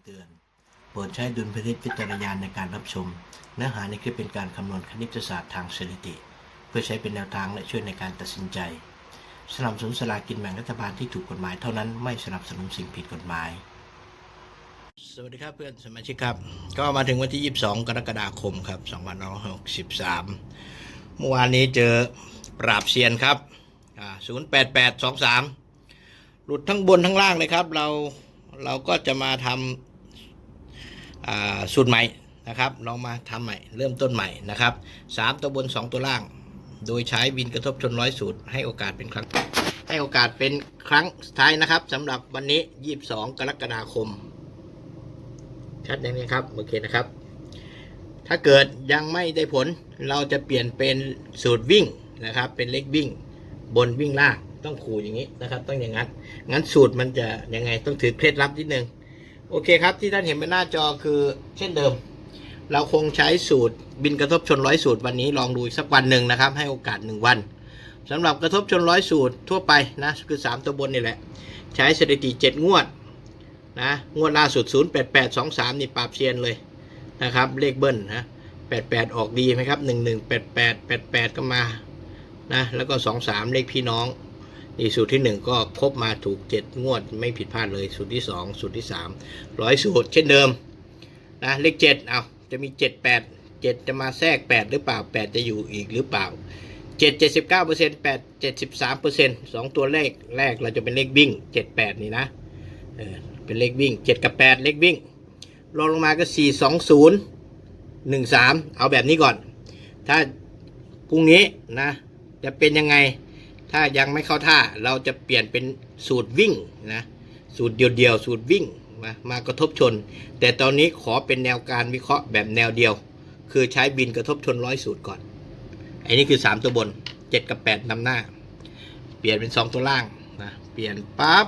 ำเตือน โปรดใช้ดุลพินิจวิจารณาในการรับชม เนื้อหาในคลิปเป็นการคำนวณคณิตศาสตร์ทางสถิติ เพื่อใช้เป็นแนวทางและช่วยในการตัดสินใจ สนับสนุนสลากินแบ่งรัฐบาลที่ถูกกฎหมายเท่านั้นไม่สนับสนุนสิ่งผิดกฎหมาย สวัสดีครับเพื่อนสมาชิกครับ ก็มาถึงวันที่ 22 กรกฎาคมครับ2563 เมื่อวานนี้เจอปราบเซียนครับ08823 หลุดทั้งบนทั้งล่างเลยครับ เราเราก็จะมาทำอ่า สูตรใหม่นะครับลองมาทำใหม่เริ่มต้นใหม่นะครับสามตัวบน 2 ตัวล่าง โดยใช้วินกระทบชนร้อยสูตร ให้โอกาสเป็นครั้งให้โอกาสเป็นครั้งสุดท้ายนะครับสำหรับวันนี้ 22 กรกฎาคมชัดอย่างนี้ครับโอเคนะครับ ถ้าเกิดยังไม่ได้ผลเราจะเปลี่ยนเป็นสูตรวิ่งนะครับ เป็นเลขวิ่ง บนวิ่งล่างต้องขู่อย่างนี้นะครับ ต้องอย่างนั้นงั้นสูตรมันจะยังไงต้องถือเคล็ดลับนิดนึง โอเคครับที่ท่านเห็นบนหน้าจอคือเช่นเดิม เราคงใช้สูตรบินกระทบชนร้อยสูตรวันนี้ลองดูสักวันหนึ่งนะครับ ให้โอกาสหนึ่งวันสำหรับกระทบชนร้อยสูตรทั่วไปนะคือ 3 ตัวบนนี่แหละ ใช้สถิติ 7 งวดนะงวดล่าสุด 0 8 8 2 3 นี่ปราบเซียนเลยนะครับ เลขเบิ้ลนะ88 ออกดีไหมครับ 11 88 88 ก็มานะแล้วก็ 23 เลขพี่น้อง นี่สูตรที่ 1 ก็ครบมาถูก 7 งวดไม่ผิดพลาดเลย สูตรที่ 2 สูตรที่3ร้อยสูตรเช่นเดิมนะเลข7เอาจะมี 7 8 7 จะมาแทรก 8 หรือเปล่า 8 จะอยู่อีกหรือเปล่า 7 79เปอร์เซ็นต์8 73เปอร์เซ็นต์สองตัวเลขแรกเราจะเป็นเลขวิ่ง 78 นี่นะเออเป็นเลขวิ่ง 7 กับ 8 เลขวิ่งรองลงมาก็ 4 2 0 1 3 เอาแบบนี้ก่อน ถ้าพรุ่งนี้นะจะเป็นยังไง ถ้ายังไม่เข้าท่าเราจะเปลี่ยนเป็นสูตรวิ่งนะสูตรเดียวๆสูตรวิ่งมามากระทบชน แต่ตอนนี้ขอเป็นแนวการวิเคราะห์แบบแนวเดียว คือใช้บินกระทบชนร้อยสูตรก่อนอันนี้คือ 3 ตัวบน 7 กับ 8นำหน้า เปลี่ยนเป็น 2 ตัวล่างนะเปลี่ยนปั๊บ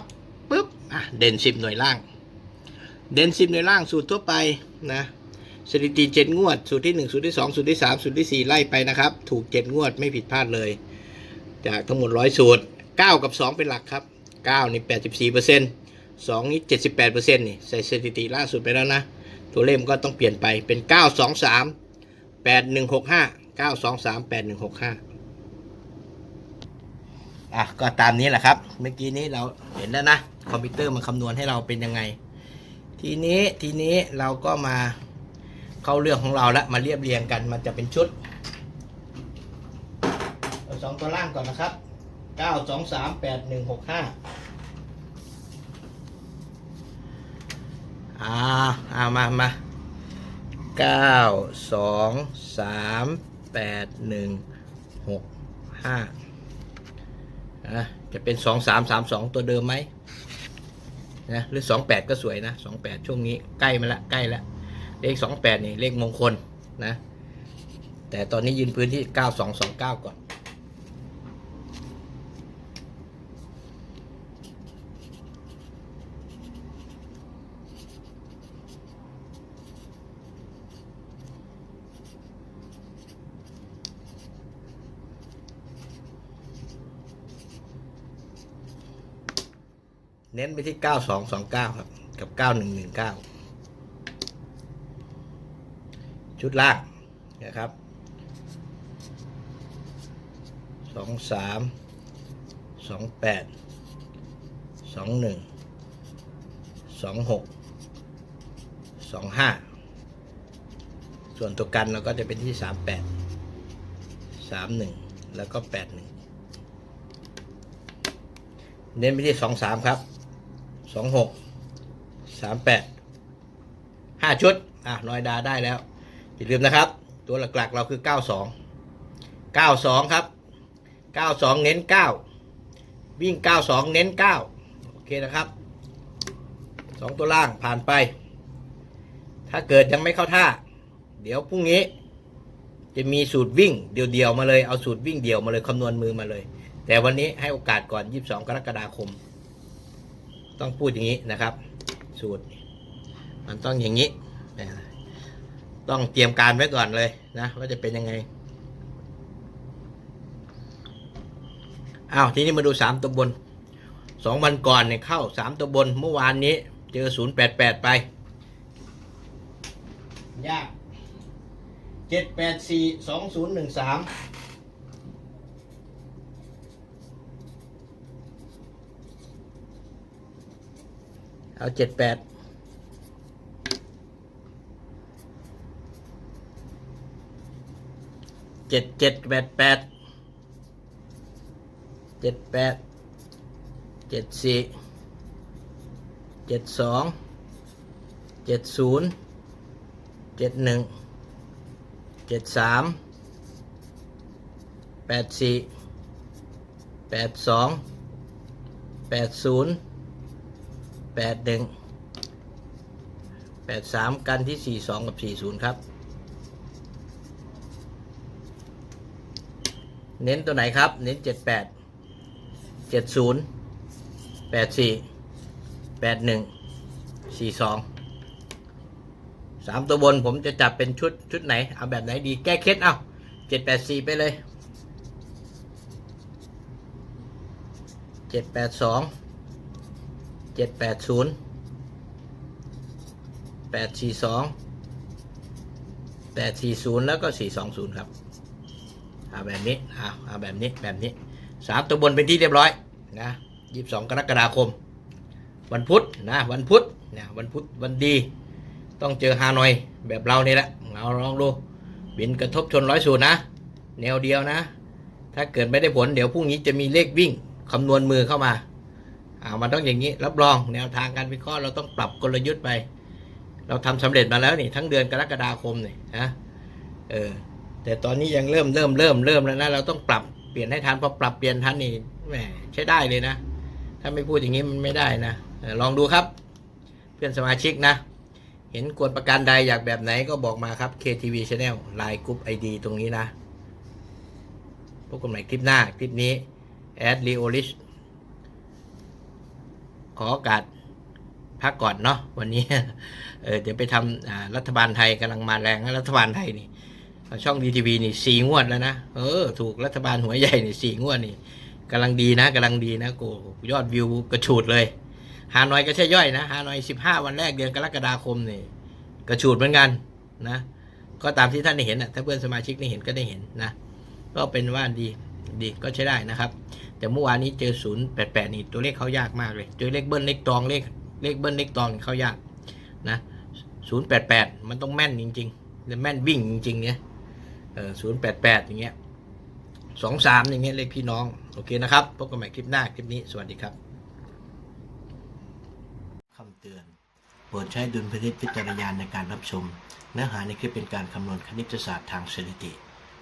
ปุ๊บอะเด่น 10 หน่วยล่าง เด่น 10 หน่วยล่างสูตรทั่วไปนะสถิติ 7 งวด สูตรที่ 1 สูตรที่ 2 สูตรที่ 3 สูตรที่ 4 ไล่ไปนะครับ ถูก 7 งวดไม่ผิดพลาดเลย จากทั้งหมด100สูตร 9 กับ 2 เป็นหลักครับ 9 นี่ 84เปอร์เซ็นต์2นี่ 78เปอร์เซ็นต์นี่ใส่สถิติล่าสุดไปแล้วนะ ตัวเลขมันก็ต้องเปลี่ยนไปเป็น 9 2 3 8 1 6 5 9 2 3 8 1 6 5อะก็ตามนี้แหละครับ เมื่อกี้นี้เราเห็นแล้วนะ คอมพิวเตอร์มันคำนวณให้เราเป็นยังไง ทีนี้ทีนี้เราก็มาเข้าเรื่องของเราละมาเรียบเรียงกันมันจะเป็นชุด สองตัวล่างก่อนนะครับ9 2 3 8 1 6 5อ่าเอามามาเก้าสองสามแปดหนึ่งหกห้านะจะเป็นสองสามสามสองตัวเดิมไหมนะหรือสองแปดก็สวยนะสองแปดช่วงนี้ใกล้มาละใกล้ละเลขสองแปดนี่เลขมงคลนะแต่ตอนนี้ยืนพื้นที่เก้าสองสองเก้าก่อน เน้นไปที่ 9229 ครับ กับ 9119 ชุดล่างนะครับ 23 28 21 26 25 ส่วนตัวกันเราก็จะเป็นที่ 38 31 แล้วก็ 81 เน้นไปที่ 23 ครับ สองหกสามแปดห้าชุด อะนอยดาได้แล้ว อย่าลืมนะครับ ตัวหลักๆเราคือเก้าสองเก้าสองครับเก้าสองเน้นเก้าวิ่งเก้าสองเน้นเก้าโอเคนะครับสองตัวล่างผ่านไป ถ้าเกิดยังไม่เข้าท่า เดี๋ยวพรุ่งนี้ จะมีสูตรวิ่งเดี่ยวๆมาเลย เอาสูตรวิ่งเดี่ยวมาเลยคำนวณมือมาเลย แต่วันนี้ให้โอกาสก่อน 22 กรกฎาคม ต้องพูดอย่างนี้นะครับ สูตร มันต้องอย่างนี้ ต้องเตรียมการไว้ก่อนเลยนะว่าจะเป็นยังไงอ้าวทีนี้มาดูสามตัวบนสองวันก่อนเนี่ยเข้าสามตัวบนเมื่อวานนี้ เจอศูนย์แปดแปดไปยากเจ็ดแปดสี่สองศูนย์หนึ่งสาม เอาเจ็ดแปดเจ็ดเจ็ดแปดแปดเจ็ดแปดเจ็ดสี่เจ็ดสองเจ็ดศูนย์เจ็ดหนึ่งเจ็ดสามแปดสี่แปดสองแปดศูนย์ แปดหนึ่งแปดสามกันที่สี่สองกับสี่ศูนย์ครับ เน้นตัวไหนครับ เน้นเจ็ดแปดเจ็ดศูนย์แปดสี่แปดหนึ่งสี่สองสามตัวบนผมจะจับเป็นชุดชุดไหน เอาแบบไหนดีแก้เคล็ดเอาเจ็ดแปดสี่ไปเลยเจ็ดแปดสอง เจ็ดแปดศูนย์แปดสี่สองแปดสี่ศูนย์แล้วก็สี่สองศูนย์ครับเอาแบบนี้เอาเอาแบบนี้แบบนี้สามตัวบนเป็นที่เรียบร้อยนะยี่สิบสองกรกฎาคม วันพุธนะวันพุธนะวันพุธวันดี ต้องเจอฮานอยแบบเรานี่แหละเราลองดูบินกระทบชนร้อยสูตรนะ แนวเดียวนะ ถ้าเกิดไม่ได้ผลเดี๋ยวพรุ่งนี้จะมีเลขวิ่งคำนวณมือเข้ามา อ่ามันต้องอย่างนี้รับรองแนวทางการวิเคราะห์เราต้องปรับกลยุทธ์ไป เราทำสำเร็จมาแล้วนี่ทั้งเดือนกรกฎาคมนี่นะเออแต่ตอนนี้ยังเริ่มเริ่มเริ่มเริ่มแล้วนะเราต้องปรับเปลี่ยนให้ทันพอปรับเปลี่ยนทันนี่แหมใช้ได้เลยนะ ถ้าไม่พูดอย่างนี้มันไม่ได้นะออลองดูครับ เพื่อนสมาชิกนะ เห็นกวนประกันใดอยากแบบไหนก็บอกมาครับ KTV Channel ไลน์กรุ๊ปไอดีตรงนี้นะพบกันใหม่คลิปหน้า คลิปนี้แอดลีโอลิช ขอโอกาสพักก่อนเนาะวันนี้ เออเดี๋ยวไปทำรัฐบาลไทยกำลังมาแรงรัฐบาลไทยนี่ช่องดีทีวีนี่สี่งวดแล้วนะเออถูกรัฐบาลหัวใหญ่นี่สี่งวดนี่กำลังดีนะกำลังดีนะกูยอดวิวกระฉูดเลยฮานอยก็ใช่ย่อยนะฮานอยสิบห้าวันแรกเดือนกรกฎาคมนี่กระฉูดเหมือนกันนะ ก็ตามที่ท่านได้เห็นนะถ้าเพื่อนสมาชิกได้เห็นก็ได้เห็นนะ ก็เป็นว่าดี ดีก็ใช้ได้นะครับ แต่เมื่อวานนี้เจอศูนย์แปดแปดนี่ตัวเลขเขายากมากเลยเจอเลขเบิ้ลเลขตองเลขเลขเบิ้ลเลขตองเขายากนะศูนย์แปดแปดมันต้องแม่นจริงๆและแม่นวิ่งจริงๆเนี่ยเออศูนย์แปดแปดอย่างเงี้ยสองสามอย่างเงี้ยเลขพี่น้อง โอเคนะครับพบกันใหม่คลิปหน้าคลิปนี้สวัสดีครับคำเตือนโปรดใช้ดุลพินิจพิจารณาในการรับชม เนื้อหาในคลิปเป็นการคำนวณคณิตศาสตร์ทางสถิติ